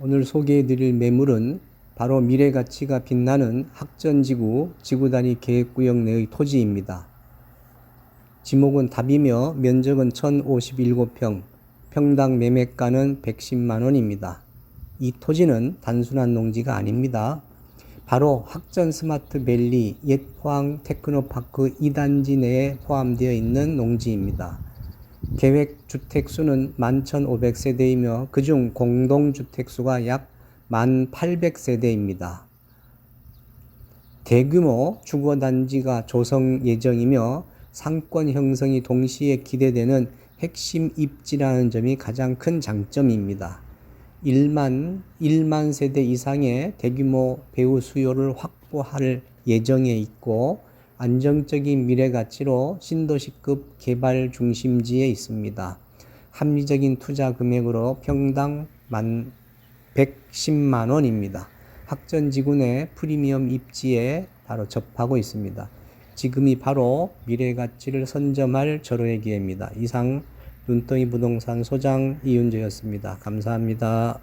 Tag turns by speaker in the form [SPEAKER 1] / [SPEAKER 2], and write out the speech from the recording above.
[SPEAKER 1] 오늘 소개해 드릴 매물은 바로 미래 가치가 빛나는 학전지구 지구단위 계획구역 내의 토지입니다. 지목은 답이며 면적은 1057평, 평당 매매가는 110만 원입니다. 이 토지는 단순한 농지가 아닙니다. 바로 학전 스마트 밸리 옛 포항 테크노파크 2단지 내에 포함되어 있는 농지입니다. 계획 주택 수는 11,500세대이며 그중 공동 주택 수가 약 1,800세대입니다. 대규모 주거 단지가 조성 예정이며 상권 형성이 동시에 기대되는 핵심 입지라는 점이 가장 큰 장점입니다. 1만 1만 세대 이상의 대규모 배우 수요를 확보할 예정에 있고 안정적인 미래 가치로 신도시급 개발 중심지에 있습니다. 합리적인 투자 금액으로 평당 만 110만 원입니다. 학전 지구 내 프리미엄 입지에 바로 접하고 있습니다. 지금이 바로 미래 가치를 선점할 절호의 기회입니다. 이상 눈덩이 부동산 소장 이윤재였습니다. 감사합니다.